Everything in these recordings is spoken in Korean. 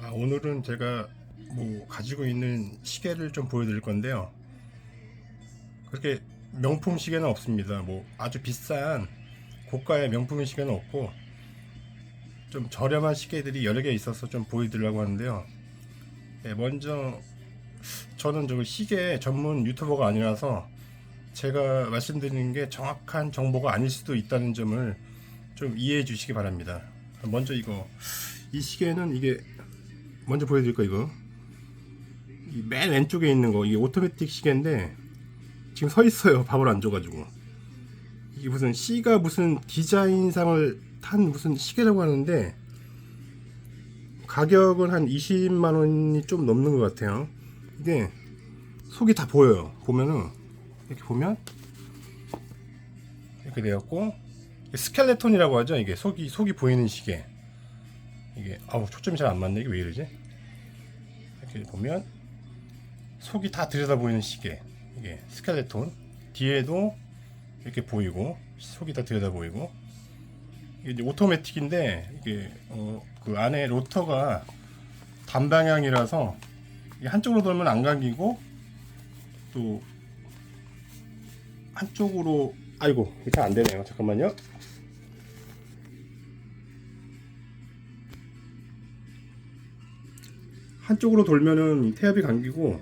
아, 오늘은 제가 뭐 가지고 있는 시계를 좀 보여드릴 건데요. 그렇게 명품 시계는 없습니다. 뭐 아주 비싼 고가의 명품 시계는 없고 좀 저렴한 시계들이 여러 개 있어서 좀 보여드리려고 하는데요. 네, 먼저 저는 저 시계 전문 유튜버가 아니라서 제가 말씀드리는 게 정확한 정보가 아닐 수도 있다는 점을 좀 이해해 주시기 바랍니다. 먼저 이거 이 시계는 이게 먼저 보여드릴 거 이거. 이맨 왼쪽에 있는 거 이게 오토매틱 시계인데 지금 서 있어요 밥을 안 줘가지고. 이게 무슨 C가 무슨 디자인상을 탄 무슨 시계라고 하는데 가격은 한 20만 원이 좀 넘는 것 같아요. 이게 속이 다 보여요. 보면은 이렇게 보면 이렇게 되었고 스켈레톤이라고 하죠? 이게 속이 속이 보이는 시계 이게 아우 초점이 잘 안 맞네. 이게 왜 이러지? 이렇게 보면 속이 다 들여다 보이는 시계. 이게 스켈레톤. 뒤에도 이렇게 보이고 속이 다 들여다 보이고. 이게 오토매틱인데 이게 어, 그 안에 로터가 단방향이라서 한쪽으로 돌면 안 감기고 또 한쪽으로 아이고 잘 안 되네요. 잠깐만요 한쪽으로 돌면은 탭이 감기고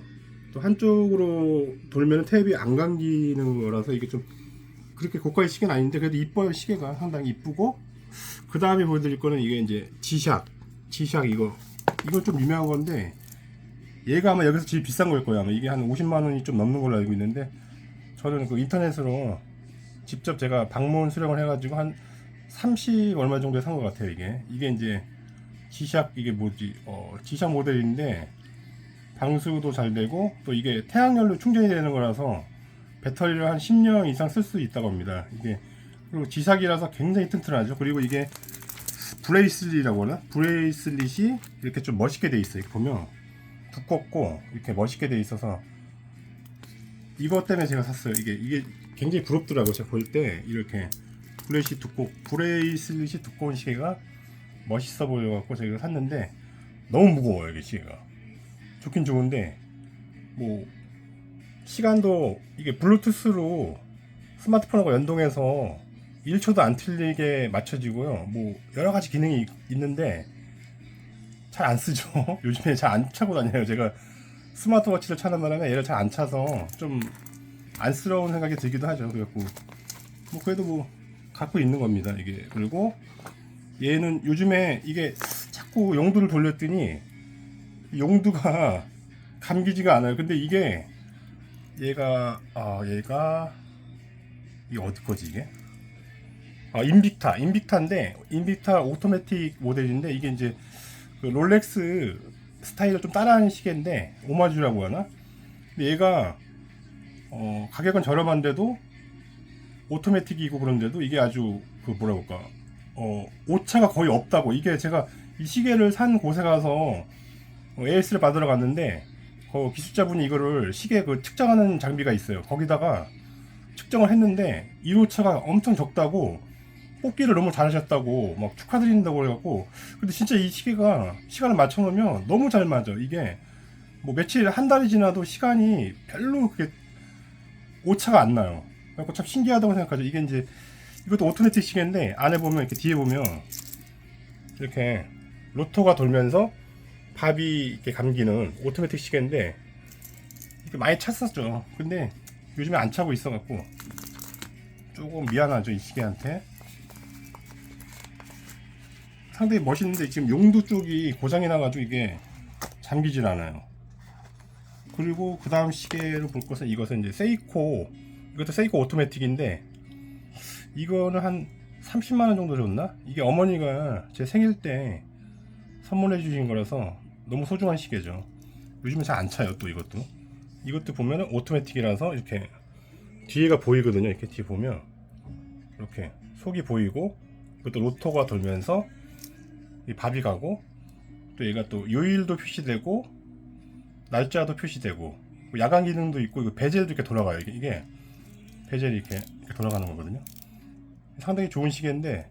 또 한쪽으로 돌면은 탭이 안 감기는 거라서 이게 좀 그렇게 고가의 시계는 아닌데 그래도 이뻐요 시계가. 상당히 이쁘고. 그 다음에 보여드릴 거는 이게 이제 지샥 지샥 이거. 이거 좀 유명한 건데 얘가 아마 여기서 제일 비싼 걸 거예요 아마. 이게 한 50만 원이 좀 넘는 걸로 알고 있는데 저는 그 인터넷으로 직접 제가 방문 수령을 해가지고 한 30 얼마 정도에 산 것 같아요 이게. 이게 이제 G샥 이게 뭐지? 어 G샥 모델인데 방수도 잘 되고 또 이게 태양열로 충전이 되는 거라서 배터리를 한 10년 이상 쓸 수 있다고 합니다. 이게 그리고 G샥이라서 굉장히 튼튼하죠. 그리고 이게 브레이슬릿이라고 하나? 브레이슬릿이 이렇게 좀 멋있게 돼 있어요. 보면 두껍고 이렇게 멋있게 돼 있어서 이것 때문에 제가 샀어요. 이게 이게 굉장히 부럽더라고요. 제가 볼 때 이렇게 브레이슬릿이 두꺼운 시계가 멋있어 보여갖고 제가 샀는데 너무 무거워요 이게 시계가. 좋긴 좋은데 뭐 시간도 이게 블루투스로 스마트폰하고 연동해서 1초도 안 틀리게 맞춰지고요. 뭐 여러 가지 기능이 있- 있는데 잘 안 쓰죠. 요즘에 잘 안 차고 다녀요. 제가 스마트워치를 차는 바람에 얘를 잘 안 차서 좀 안쓰러운 생각이 들기도 하죠. 그래갖고 뭐 그래도 뭐 갖고 있는 겁니다 이게. 그리고 얘는 요즘에 이게 자꾸 용두를 돌렸더니 용두가 감기지가 않아요. 근데 이게 얘가 아 얘가 이게 어디 거지 이게? 아 인빅타 인빅타인데 인빅타 오토매틱 모델인데 이게 이제 그 롤렉스 스타일을 좀 따라하는 시계인데 오마주라고 하나? 근데 얘가 어 가격은 저렴한데도 오토매틱이고 그런데도 이게 아주 그 뭐라 그럴까 어, 오차가 거의 없다고. 이게 제가 이 시계를 산 곳에 가서 어, AS를 받으러 갔는데 그 기술자분이 이거를 시계 그 측정하는 장비가 있어요. 거기다가 측정을 했는데 1호차가 엄청 적다고 뽑기를 너무 잘하셨다고 막 축하드린다고 그래갖고 근데 진짜 이 시계가 시간을 맞춰 놓으면 너무 잘 맞아. 이게 뭐 며칠 한 달이 지나도 시간이 별로 그게 오차가 안 나요. 그래갖고 참 신기하다고 생각하죠. 이게 이제 이것도 오토매틱 시계인데 안에 보면 이렇게 뒤에 보면 이렇게 로터가 돌면서 밥이 이렇게 감기는 오토매틱 시계인데 이게 많이 찼었죠. 근데 요즘에 안 차고 있어갖고 조금 미안하죠 이 시계한테. 상당히 멋있는데 지금 용두 쪽이 고장이 나가지고 이게 잠기질 않아요. 그리고 그 다음 시계를 볼 것은 이것은 이제 세이코 이것도 세이코 오토매틱인데 이거는 한 30만 원 정도 줬나? 이게 어머니가 제 생일 때 선물해 주신 거라서 너무 소중한 시계죠. 요즘에 잘안 차요 또 이것도. 이것도 보면은 오토매틱이라서 이렇게 뒤에가 보이거든요. 이렇게 뒤에 보면 이렇게 속이 보이고 이것도 로터가 돌면서 이 밥이 가고 또 얘가 또 요일도 표시되고 날짜도 표시되고 야간 기능도 있고 이거 베젤도 이렇게 돌아가요. 이게, 베젤이 이렇게 돌아가는 거거든요. 상당히 좋은 시계인데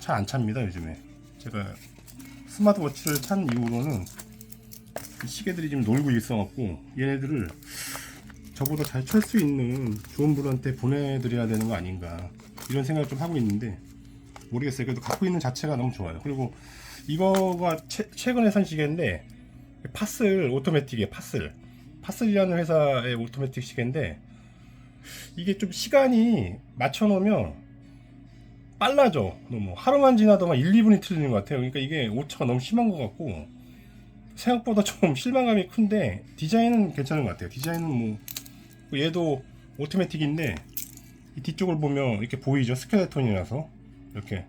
잘 안 찹니다 요즘에 제가 스마트워치를 찬 이후로는 이 시계들이 지금 놀고 있어갖고 얘네들을 저보다 잘 찰 수 있는 좋은 분한테 보내드려야 되는 거 아닌가 이런 생각을 좀 하고 있는데 모르겠어요. 그래도 갖고 있는 자체가 너무 좋아요. 그리고 이거가 최, 최근에 산 시계인데 파슬 오토매틱이에요. 파슬 파슬이라는 회사의 오토매틱 시계인데 이게 좀 시간이 맞춰놓으면 빨라져. 너무 하루만 지나도 막 1, 2분이 틀리는 것 같아요. 그러니까 이게 오차가 너무 심한 것 같고 생각보다 좀 실망감이 큰데 디자인은 괜찮은 것 같아요. 디자인은 뭐 얘도 오토매틱인데 이 뒤쪽을 보면 이렇게 보이죠 스켈레톤이라서 이렇게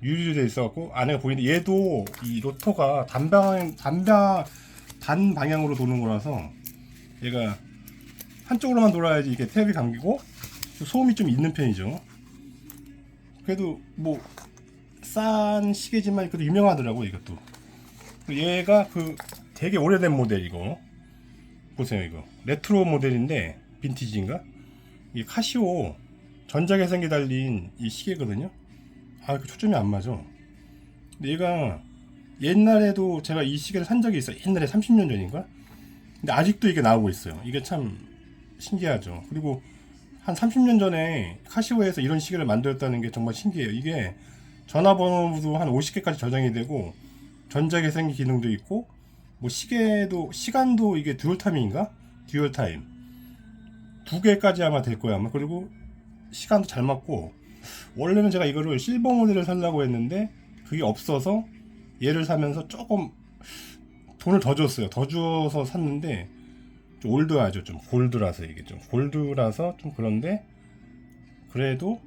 유리로 돼 있어갖고 안에가 보이는데 얘도 이 로터가 단방 단방 단 방향으로 도는 거라서 얘가 한쪽으로만 돌아야지 이게 탭이 감기고 소음이 좀 있는 편이죠. 그래도 뭐 싼 시계지만 그래도 유명하더라고 이것도. 얘가 그 되게 오래된 모델 이거 보세요 이거 레트로 모델인데 빈티지인가? 이 카시오 전자계산기 달린 이 시계거든요. 아, 그 초점이 안 맞아. 근데 얘가 옛날에도 제가 이 시계를 산 적이 있어요. 옛날에 30년 전인가? 근데 아직도 이게 나오고 있어요. 이게 참 신기하죠. 그리고 한 30년 전에 카시오에서 이런 시계를 만들었다는 게 정말 신기해요. 이게 전화번호도 한 50개까지 저장이 되고 전자계산기 기능도 있고 뭐 시계도 시간도 이게 듀얼 타임인가? 듀얼 타임 두 개까지 아마 될 거야 아마 그리고 시간도 잘 맞고 원래는 제가 이거를 실버 모델을 살려고 했는데 그게 없어서 얘를 사면서 조금 돈을 더 줬어요. 더 줘서 샀는데 좀 올드하죠. 좀 골드라서 이게 좀 골드라서 좀 그런데 그래도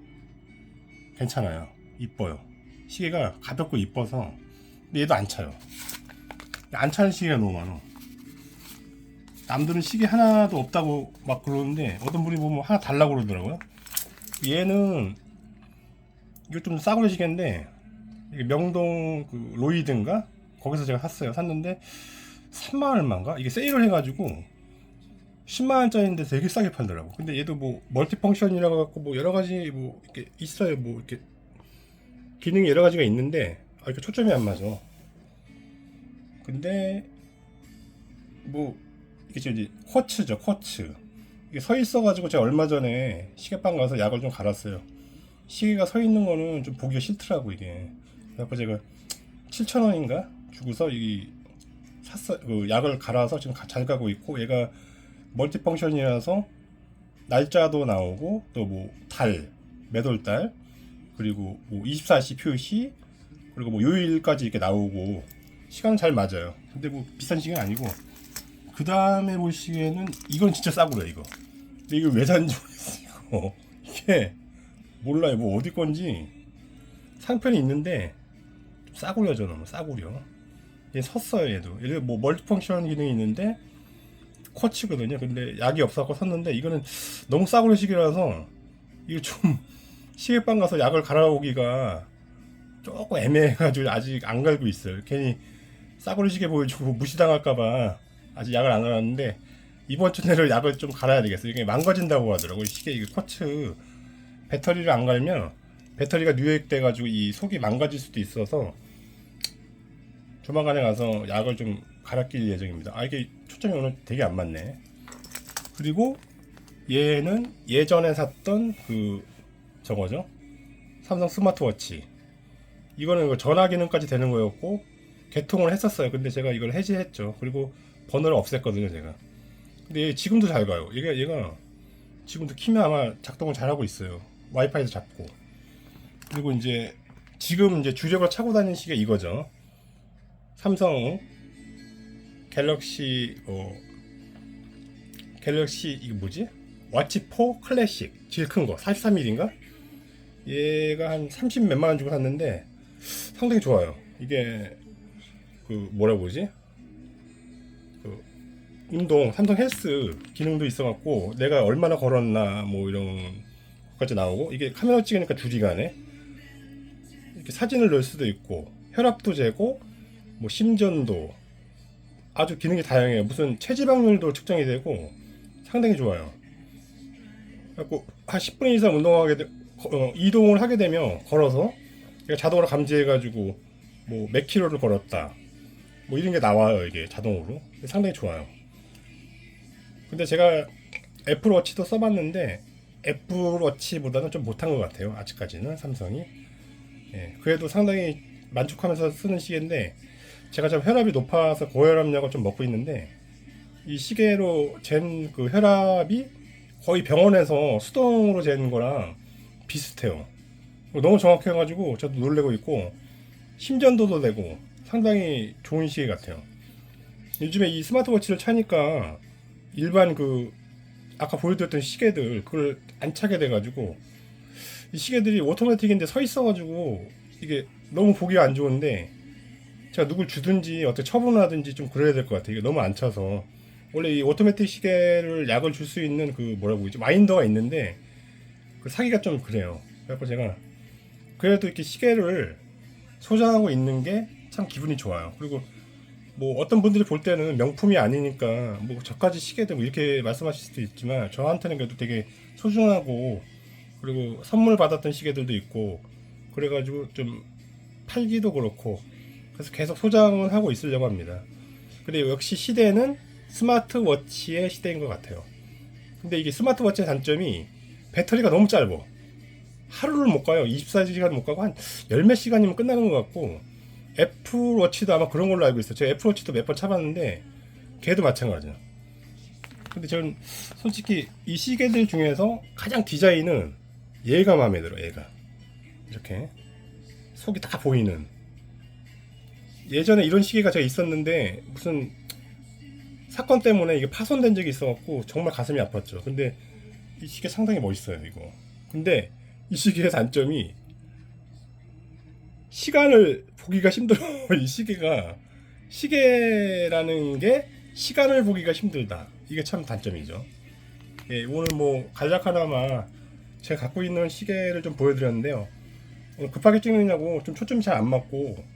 괜찮아요. 이뻐요. 시계가 가볍고 이뻐서 근데 얘도 안 차요. 안 차는 시계가 너무 많아. 남들은 시계 하나도 없다고 막 그러는데 어떤 분이 보면 하나 달라고 그러더라고요. 얘는 이거 좀 싸구려 시계인데 명동 그 로이드인가 거기서 제가 샀어요. 샀는데 3만 얼마인가? 이게 세일을 해가지고 10만 원짜리인데 되게 싸게 팔더라고. 근데 얘도 뭐 멀티펑션이라고 갖고 뭐 여러 가지 뭐 이렇게 있어요. 뭐 이렇게 기능이 여러 가지가 있는데 아 이렇게 초점이 안 맞아. 근데 뭐 이게 지금 이제 쿼츠죠 쿼츠 이게 서 있어 가지고 제가 얼마 전에 시계방 가서 약을 좀 갈았어요 시계가 서 있는 거는 좀 보기가 싫더라고 이게 그래서 제가 7,000원인가 주고서 이 샀어 그 약을 갈아서 지금 가- 잘 가고 있고 얘가 멀티펑션이라서 날짜도 나오고 또 뭐 달 매돌달 그리고 뭐 24시 표시 그리고 뭐 요일까지 이렇게 나오고 시간 잘 맞아요 근데 뭐 비싼 시계는 아니고 그 다음에 볼 시계는 이건 진짜 싸구려 이거. 근데 이거 왜 샀는지 모르겠어요. 이게 몰라요. 뭐 어디 건지 상편이 있는데 좀 싸구려죠 너무 싸구려. 얘 섰어요 얘도. 얘도 뭐 멀티펑션 기능이 있는데 쿼츠거든요. 근데 약이 없어서 샀는데 이거는 너무 싸구려 시계라서 이거 좀 시계방 가서 약을 갈아오기가 조금 애매해가지고 아직 안 갈고 있어요. 괜히 싸구려 시계 보여주고 무시당할까봐 아직 약을 안 갈았는데 이번 주 내로 약을 좀 갈아야 되겠어요. 이게 망가진다고 하더라고요. 시계 이게 쿼츠 배터리를 안 갈면 배터리가 뉴액돼 가지고 이 속이 망가질 수도 있어서 조만간에 가서 약을 좀 갈아 낄 예정입니다. 아 이게 초점이 오늘 되게 안 맞네. 그리고 얘는 예전에 샀던 그 저거죠. 삼성 스마트워치. 이거는 그 전화 기능까지 되는 거였고 개통을 했었어요. 근데 제가 이걸 해지했죠. 그리고 번호를 없앴거든요, 제가. 근데 얘 지금도 잘 가요. 얘가 얘가 지금도 키면 아마 작동을 잘 하고 있어요. 와이파이도 잡고. 그리고 이제 지금 이제 주력을 차고 다니는 시계 이거죠. 삼성 갤럭시 어 갤럭시 이거 뭐지? 와치 4 클래식 제일 큰 거 43mm인가? 얘가 한 30 몇만 원 주고 샀는데 상당히 좋아요. 이게 그 뭐라 그러지? 그 운동 삼성 헬스 기능도 있어갖고 내가 얼마나 걸었나 뭐 이런 것까지 나오고 이게 카메라 찍으니까 가네. 이렇게 사진을 넣을 수도 있고 혈압도 재고 뭐 심전도 아주 기능이 다양해요. 무슨 체지방률도 측정이 되고 상당히 좋아요. 그래갖고 한 10분 이상 운동하게 되, 어, 이동을 하게 되면 걸어서 자동으로 감지해가지고 뭐 몇 킬로를 걸었다 뭐 이런 게 나와요 이게 자동으로 상당히 좋아요 근데 제가 애플워치도 써봤는데 애플워치보다는 좀 못한 것 같아요 아직까지는 삼성이 예, 그래도 상당히 만족하면서 쓰는 시계인데 제가 좀 혈압이 높아서 고혈압약을 좀 먹고 있는데 이 시계로 잰 그 혈압이 거의 병원에서 수동으로 재는 거랑 비슷해요. 너무 정확해가지고 저도 놀래고 있고 심전도도 되고 상당히 좋은 시계 같아요. 요즘에 이 스마트워치를 차니까 일반 그 아까 보여드렸던 시계들 그걸 안 차게 돼가지고 이 시계들이 오토매틱인데 서 있어가지고 이게 너무 보기가 안 좋은데 제가 누굴 주든지 어떻게 처분을 하든지 좀 그래야 될 것 같아요. 이게 너무 안 차서 원래 이 오토매틱 시계를 약을 줄 수 있는 그 뭐라고 그러지 마인더가 있는데 그 사기가 좀 그래요. 그래서 제가 그래도 이렇게 시계를 소장하고 있는 게 참 기분이 좋아요. 그리고 뭐 어떤 분들이 볼 때는 명품이 아니니까 뭐 저까지 시계들 뭐 이렇게 말씀하실 수도 있지만 저한테는 그래도 되게 소중하고 그리고 선물 받았던 시계들도 있고 그래가지고 좀 팔기도 그렇고 그래서 계속 소장을 하고 있으려고 합니다. 근데 역시 시대는 스마트워치의 시대인 것 같아요. 근데 이게 스마트워치의 단점이 배터리가 너무 짧아. 하루를 못 가요. 24시간 못 가고 한 열 몇 시간이면 끝나는 것 같고 애플워치도 아마 그런 걸로 알고 있어요. 제가 애플워치도 몇 번 차봤는데 걔도 마찬가지야. 근데 저는 솔직히 이 시계들 중에서 가장 디자인은 얘가 마음에 들어. 얘가 이렇게 속이 다 보이는. 예전에 이런 시계가 제가 있었는데 무슨 사건 때문에 이게 파손된 적이 있어갖고 정말 가슴이 아팠죠. 근데 이 시계 상당히 멋있어요, 이거. 근데 이 시계의 단점이 시간을 보기가 힘들어. 이 시계가 시계라는 게 시간을 보기가 힘들다. 이게 참 단점이죠. 예, 오늘 뭐 간략하나마 제가 갖고 있는 시계를 좀 보여드렸는데요. 급하게 찍느냐고 좀 초점이 잘 안 맞고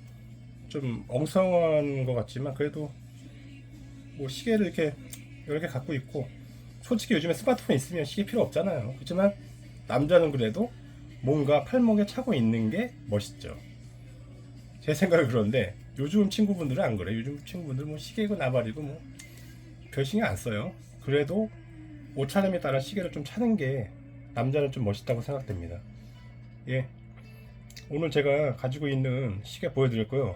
좀 엉성한 것 같지만 그래도 뭐 시계를 이렇게 여러 개 갖고 있고 솔직히 요즘에 스마트폰 있으면 시계 필요 없잖아요. 그렇지만 남자는 그래도 뭔가 팔목에 차고 있는 게 멋있죠. 제 생각은 그런데 요즘 친구분들은 안 그래. 요즘 친구분들 뭐 시계고 나발이고 뭐 별 신경 안 써요. 그래도 옷차림에 따라 시계를 좀 차는 게 남자는 좀 멋있다고 생각됩니다. 예. 오늘 제가 가지고 있는 시계 보여드렸고요.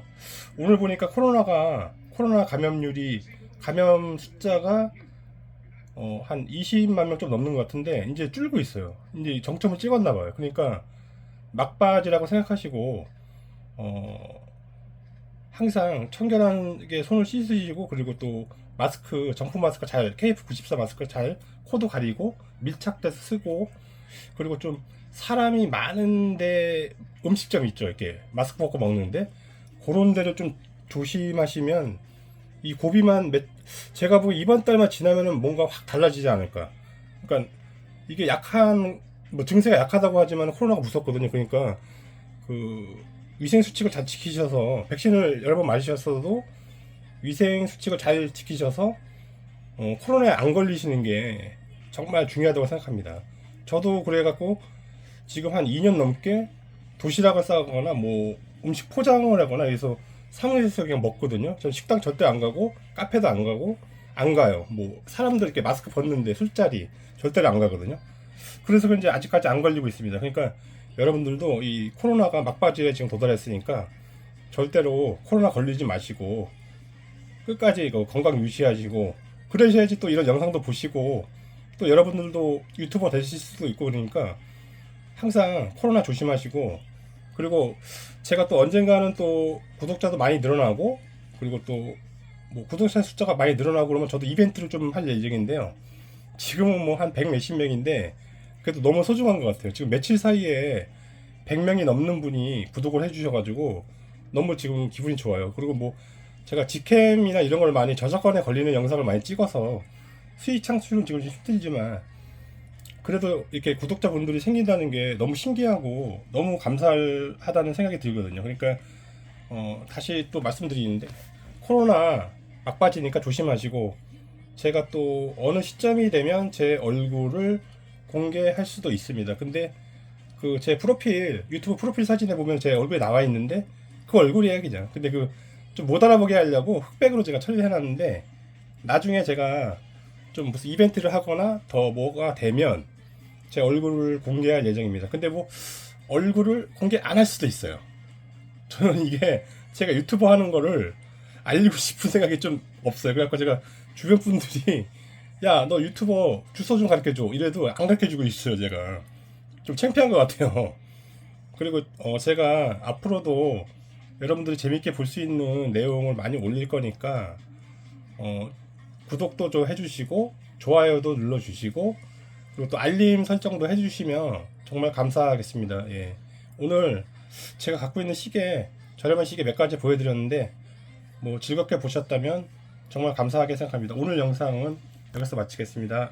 오늘 보니까 코로나가 코로나 감염률이 감염 숫자가 어, 한 20만 명 좀 넘는 것 같은데 이제 줄고 있어요. 이제 정점을 찍었나 봐요. 그러니까 막바지라고 생각하시고 어, 항상 청결하게 손을 씻으시고 그리고 또 마스크 정품 마스크 잘 KF94 마스크 잘 코도 가리고 밀착돼서 쓰고 그리고 좀 사람이 많은데 음식점 있죠 이렇게 마스크 벗고 먹는데 그런 데를 좀 조심하시면 이 고비만 몇, 제가 보기 이번 달만 지나면은 뭔가 확 달라지지 않을까. 그러니까 이게 약한 뭐 증세가 약하다고 하지만 코로나가 무섭거든요. 그러니까 그 위생 수칙을 잘 지키셔서 백신을 여러 번 맞으셨어도 위생 수칙을 잘 지키셔서 어, 코로나에 안 걸리시는 게 정말 중요하다고 생각합니다. 저도 그래갖고 지금 한 2년 넘게 도시락을 싸거나 뭐 음식 포장을 하거나 해서 사무실에서 그냥 먹거든요. 전 식당 절대 안 가고 카페도 안 가고 안 가요. 뭐 사람들 이렇게 마스크 벗는데 술자리 절대로 안 가거든요. 그래서 그런지 아직까지 안 걸리고 있습니다. 그러니까 여러분들도 이 코로나가 막바지에 지금 도달했으니까 절대로 코로나 걸리지 마시고 끝까지 이거 건강 유지하시고 그러셔야지 또 이런 영상도 보시고 또 여러분들도 유튜버 되실 수도 있고 그러니까 항상 코로나 조심하시고 그리고 제가 또 언젠가는 또 구독자도 많이 늘어나고 그리고 또 뭐 구독자 숫자가 많이 늘어나고 그러면 저도 이벤트를 좀 할 예정인데요. 지금은 뭐 한 100 몇십 명인데 그래도 너무 소중한 것 같아요. 지금 며칠 사이에 100명이 넘는 분이 구독을 해주셔가지고 너무 지금 기분이 좋아요. 그리고 뭐 제가 직캠이나 이런 걸 많이 저작권에 걸리는 영상을 많이 찍어서 수익 창출은 지금 좀 힘들지만 그래도 이렇게 구독자분들이 생긴다는 게 너무 신기하고 너무 감사하다는 생각이 들거든요. 그러니까 어, 다시 또 말씀드리는데 코로나 막바지니까 조심하시고 제가 또 어느 시점이 되면 제 얼굴을 공개할 수도 있습니다. 근데 그 제 프로필 유튜브 프로필 사진에 보면 제 얼굴이 나와 있는데 그 얼굴이에요 그냥. 근데 그 좀 못 알아보게 하려고 흑백으로 제가 처리해 놨는데 나중에 제가 좀 무슨 이벤트를 하거나 더 뭐가 되면 제 얼굴을 공개할 예정입니다. 근데 뭐 얼굴을 공개 안 할 수도 있어요. 저는 이게 제가 유튜버 하는 거를 알리고 싶은 생각이 좀 없어요. 그래갖고 제가 주변 분들이 야 너 유튜버 주소 좀 가르쳐 줘 이래도 안 가르쳐 주고 있어요 제가 좀 창피한 것 같아요. 그리고 어, 제가 앞으로도 여러분들이 재밌게 볼 수 있는 내용을 많이 올릴 거니까 어, 구독도 좀 해주시고 좋아요도 눌러주시고 그리고 또 알림 설정도 해주시면 정말 감사하겠습니다. 예. 오늘 제가 갖고 있는 시계 저렴한 시계 몇 가지 보여드렸는데 뭐 즐겁게 보셨다면 정말 감사하게 생각합니다. 오늘 영상은 여기서 마치겠습니다.